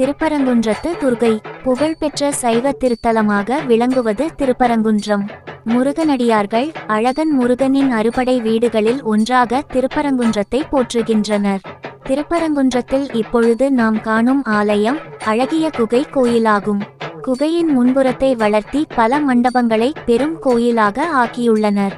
திருப்பரங்குன்றத்து துர்கை. புகழ்பெற்ற சைவ திருத்தலமாக விளங்குவது திருப்பரங்குன்றம். முருகனடியார்கள் அழகன் முருகனின் அறுபடை வீடுகளில் ஒன்றாக திருப்பரங்குன்றத்தை போற்றுகின்றனர். திருப்பரங்குன்றத்தில் இப்பொழுது நாம் காணும் ஆலயம் அழகிய குகை கோயிலாகும். குகையின் முன்புறத்தை வளர்த்தி பல மண்டபங்களை பெரும் கோயிலாக ஆக்கியுள்ளனர்.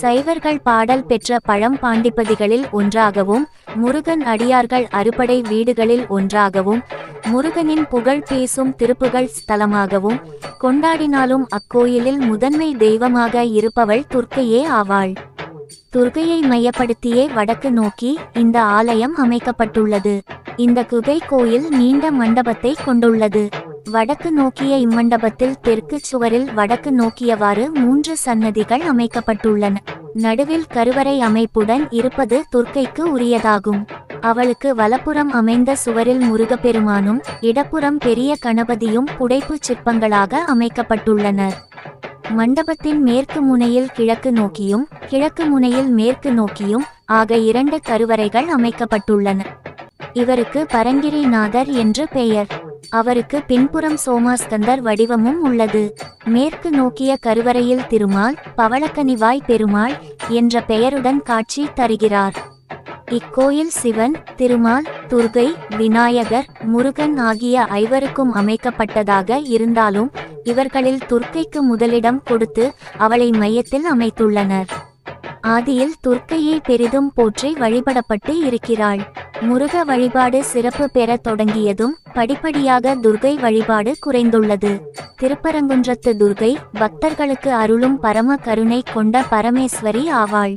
சைவர்கள் பாடல் பெற்ற பழம் பாண்டிப்பதிகளில் ஒன்றாகவும் முருகன் அடியார்கள் அறுபடை வீடுகளில் ஒன்றாகவும் முருகனின் புகழ் பேசும் திருப்புகள் ஸ்தலமாகவும் கொண்டாடினாலும் அக்கோயிலில் முதன்மை தெய்வமாக இருப்பவள் துர்க்கையே ஆவாள். துர்கையை மையப்படுத்தியே வடக்கு நோக்கி இந்த ஆலயம் அமைக்கப்பட்டுள்ளது. இந்த குகை கோயில் நீண்ட மண்டபத்தை கொண்டுள்ளது. வடக்கு நோக்கிய இம்மண்டபத்தில் தெற்கு சுவரில் வடக்கு நோக்கியவாறு மூன்று சன்னதிகள் அமைக்கப்பட்டுள்ளன. நடுவில் கருவறை அமைப்புடன் இருப்பது துர்க்கைக்கு உரியதாகும். அவளுக்கு வலப்புறம் அமைந்த சுவரில் முருகப்பெருமானும் இடப்புறம் பெரிய கணபதியும் புடைப்புச் சிற்பங்களாக அமைக்கப்பட்டுள்ளனர். மண்டபத்தின் மேற்கு முனையில் கிழக்கு நோக்கியும் கிழக்கு முனையில் மேற்கு நோக்கியும் ஆக இரண்டு கருவறைகள் அமைக்கப்பட்டுள்ளன. இவருக்கு பரங்கிரிநாதர் என்று பெயர். அவருக்கு பின்புறம் சோமாஸ்கந்தர் வடிவமும் உள்ளது. மேற்கு நோக்கிய கருவறையில் திருமால் பவளக்கனிவாய் பெருமாள் என்ற பெயருடன் காட்சி தருகிறார். இக்கோயில் சிவன் திருமால் துர்கை விநாயகர் முருகன் ஆகிய ஐவருக்கும் அமைக்கப்பட்டதாக இருந்தாலும் இவர்களில் துர்க்கைக்கு முதலிடம் கொடுத்து அவளை மையத்தில் அமைத்துள்ளனர். ஆதியில் துர்க்கையை பெரிதும் போற்றி வழிபடப்பட்டு இருக்கிறாள். முருக வழிபாடு சிறப்பு பெறத் தொடங்கியதும் படிப்படியாக துர்கை வழிபாடு குறைந்துள்ளது. திருப்பரங்குன்றத்து துர்கை பக்தர்களுக்கு அருளும் பரம கருணை கொண்ட பரமேஸ்வரி ஆவாள்.